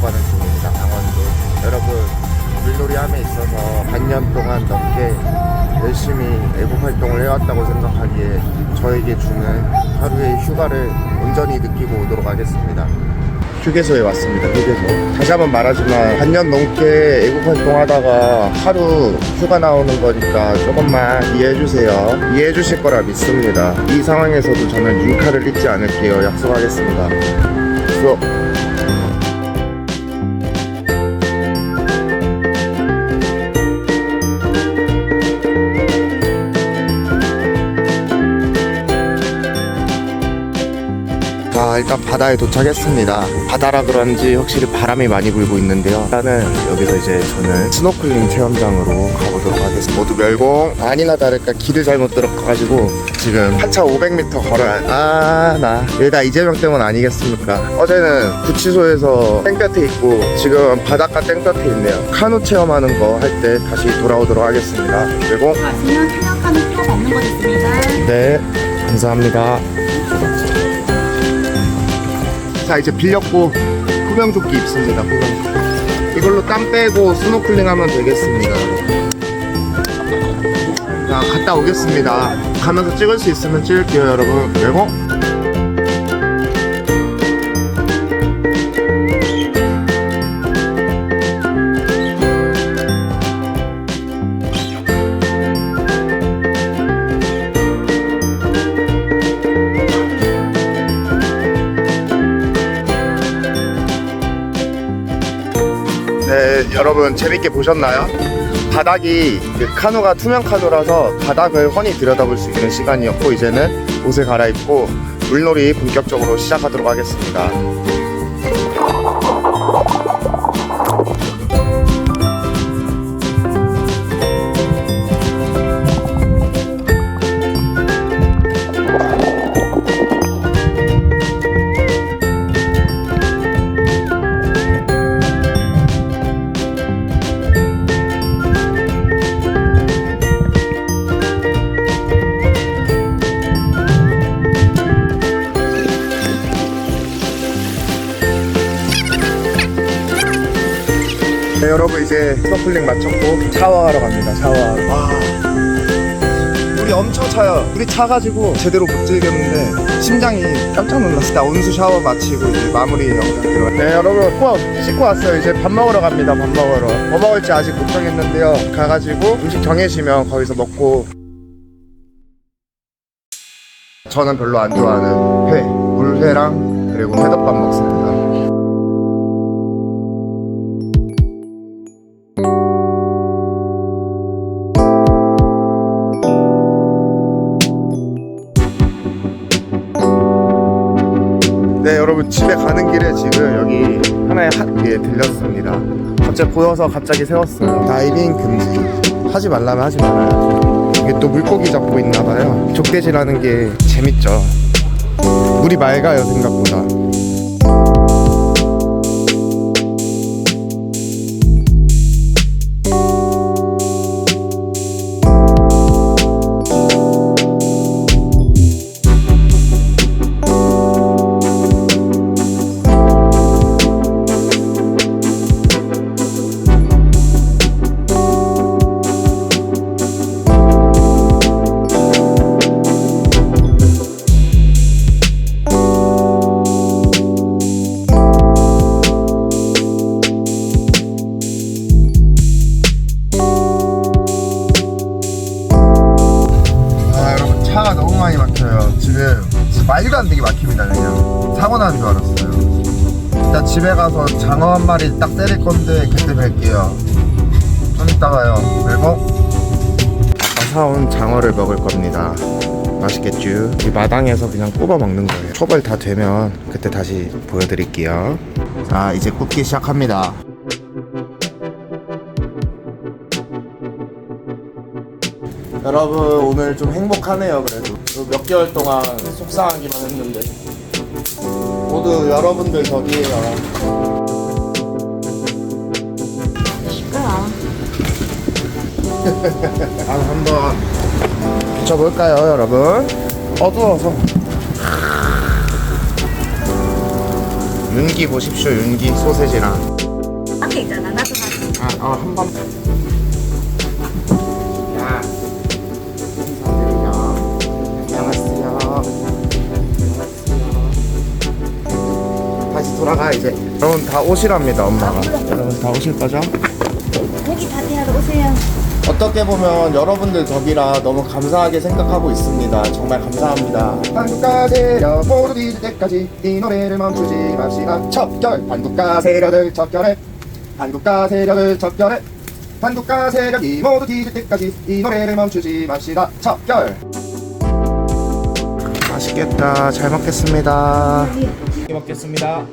가는 중입니다. 강원도. 여러분 물놀이 함에 있어서 반년 동안 넘게 열심히 애국 활동을 해왔다고 생각하기에 저에게 주는 하루의 휴가를 온전히 느끼고 오도록 하겠습니다. 휴게소에 왔습니다. 휴게소. 다시 한번 말하지만 반년 넘게 애국 활동하다가 하루 휴가 나오는 거니까 조금만 이해해 주세요. 이해해 주실 거라 믿습니다. 이 상황에서도 저는 윙카를 잊지 않을게요. 약속하겠습니다. 수업. 자 일단 바다에 도착했습니다. 바다라 그런지 확실히 바람이 많이 불고 있는데요. 일단은 여기서 이제 저는 스노클링 체험장으로 가보도록 하겠습니다. 모두 멸공 아니나 다를까 길을 잘못 들어가가지고 지금 한차 500m 걸어야 아나. 일다 이재명 때문 아니겠습니까? 어제는 구치소에서 땡볕에 있고 지금 바닷가 땡볕에 있네요. 카누 체험하는 거 할 때 다시 돌아오도록 하겠습니다. 멸공 마시면 생각하는 필요가 없는 것 있습니다. 네, 감사합니다. 자, 이제 빌렸고 구명조끼 입습니다. 구명조끼. 이걸로 땀 빼고 스노클링 하면 되겠습니다. 자, 갔다 오겠습니다. 가면서 찍을 수 있으면 찍을게요, 여러분. 그리고 여러분 재밌게 보셨나요? 바닥이 그 카누가 투명 카누라서 바닥을 훤히 들여다볼 수 있는 시간이었고 이제는 옷을 갈아입고 물놀이 본격적으로 시작하도록 하겠습니다. 이제 스노클링 마쳤고 샤워하러 갑니다. 샤워하러. 와. 물이 엄청 차요. 물이 차가지고 제대로 못 즐겼는데 심장이 깜짝 놀랐습니다. 온수 샤워 마치고 이제 마무리 영상 들어가. 네, 여러분 꼭 씻고 왔어요. 이제 밥 먹으러 갑니다. 밥 먹으러. 뭐 먹을지 아직 못 정했는데요. 가가지고 음식 정해지면 거기서 먹고. 저는 별로 안 좋아하는 회, 물회랑 그리고 회덮밥 먹습니다. 길에 지금 여기 하나의 핫에 들렸습니다. 갑자기 보여서 갑자기 세웠어요. 다이빙 금지. 하지 말라면 하지 말아요. 이게 또 물고기 잡고 있나 봐요. 족대질하는 게 재밌죠. 물이 맑아요 생각보다 말도 안 되게 막힙니다 그냥. 사고 나는 줄 알았어요. 일단 집에 가서 장어 한 마리 딱 때릴 건데 그때 뵐게요. 좀 이따 가요. 그리고 아까 사온 장어를 먹을 겁니다. 맛있겠죠? 이 마당에서 그냥 꼽아 먹는 거예요. 초벌 다 되면 그때 다시 보여드릴게요. 자 이제 굽기 시작합니다 여러분 오늘 좀 행복하네요 그래도 몇 개월 동안 속상하기만 했는데 모두 여러분들 덕이에요 시끄러. 아, 한번 비춰볼까요 여러분 어두워서 윤기 보십시오 윤기 소세지랑 앞에 있잖아. 나도 나도. 아, 어, 한 번. 돌아가 이제. 여러분 다 오시랍니다, 엄마가. 여러분 다 오실 거죠? 고기 파티하러 오세요. 어떻게 보면 여러분들 덕이라 너무 감사하게 생각하고 있습니다. 정말 감사합니다. 한국가 세력 모두 뒤질 때까지 이 노래를 멈추지 맙시다. 척결 한국가 세력을 척결해 한국가 세력을 척결해 한국가 세력이 모두 뒤질 때까지 이 노래를 멈추지 맙시다. 척결 맛있겠다. 잘 먹겠습니다. 먹겠습니다.